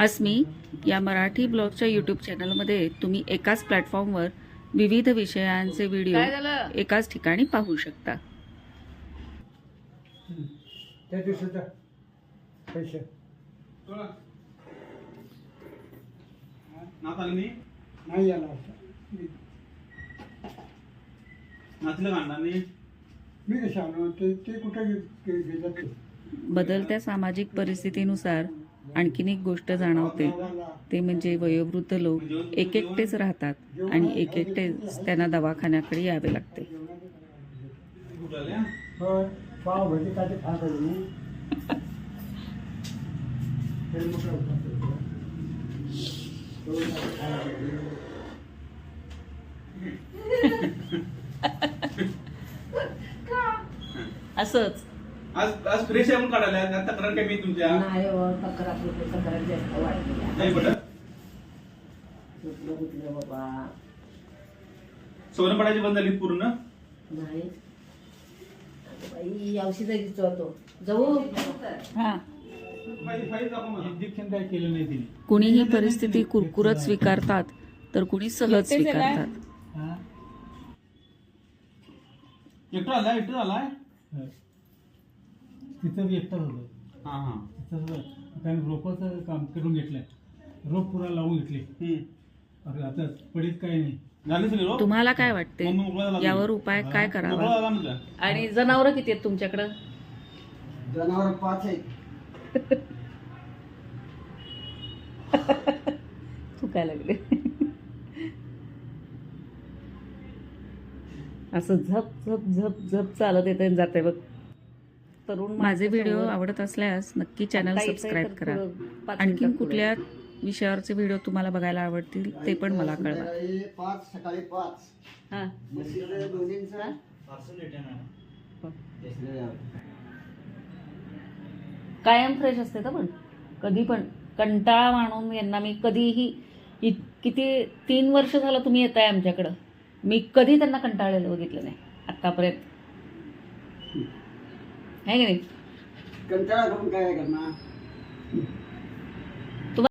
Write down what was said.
अस्मी या मराठी ब्लॉगच्या यूट्यूब चॅनलमध्ये तुम्ही एकाच प्लॅटफॉर्मवर विविध विषयांचे व्हिडिओ एकाच ठिकाणी पाहू शकता. मी बदलत्या सामाजिक परिस्थितीनुसार आणखीन एक गोष्ट जाणवते ते म्हणजे वयोवृद्ध लोक एक एकटेच राहतात आणि एक एकटेच त्यांना दवाखान्याकडे यावे लागते. असंच आज आज फ्रेश आहे म्हणून काढायला. तक्रार काय मी तुमच्या नाही हो तक्रार कुठे तक्रार जास्त वाटली नाही पडत कुठलं कुठलं बाबा? सोनं पडायची बंद झाली पूर्ण? नाही. अगं बाई औषध होतो जाऊ. हा. इंजेक्शन काय केलं नाही तिने? कुणीही परिस्थिती कुरकुरत स्वीकारतात तर कुणी सहज स्वीकारतात. हा? एकटं आलाय एकटं आलाय. तिथं बी एकटाच होतं हा हा. तिथं कारण रोपाचं काम करून घेतलंय. रोप पुरा लावून घेतले. हम्म. अरे आता पडीत काही नाही. झाली सगळी रोप? तुम्हाला काय वाटते मग मोकळा झाला यावर उपाय काय मोकळा करावा झाला आणि जनावर किती आहेत तुमच्याकडं? जनावर पाच आहे चुकायला लागले. असं झप झप झप झप चालत येते आणि जाते बघ. तरुण माझे व्हिडिओ आवडत असल्यास नक्की चॅनल सबस्क्राईब करा. मिनिटात कुठल्या विषयावरचे व्हिडिओ तुम्हाला बघायला आवडतील ते पण मला कळवा. सकाळी पाच? कायम फ्रेश असते तर पण. कधी पण. कंटाळा मानून यांना मी कधीही इत- किती तीन वर्ष झालं तुम्ही येत आहे आमच्याकडं. मी कधी त्यांना कंटाळलेलं बघितलं नाही. आत्तापर्यंत. आहे की नाही कंटाळा करून काय करणार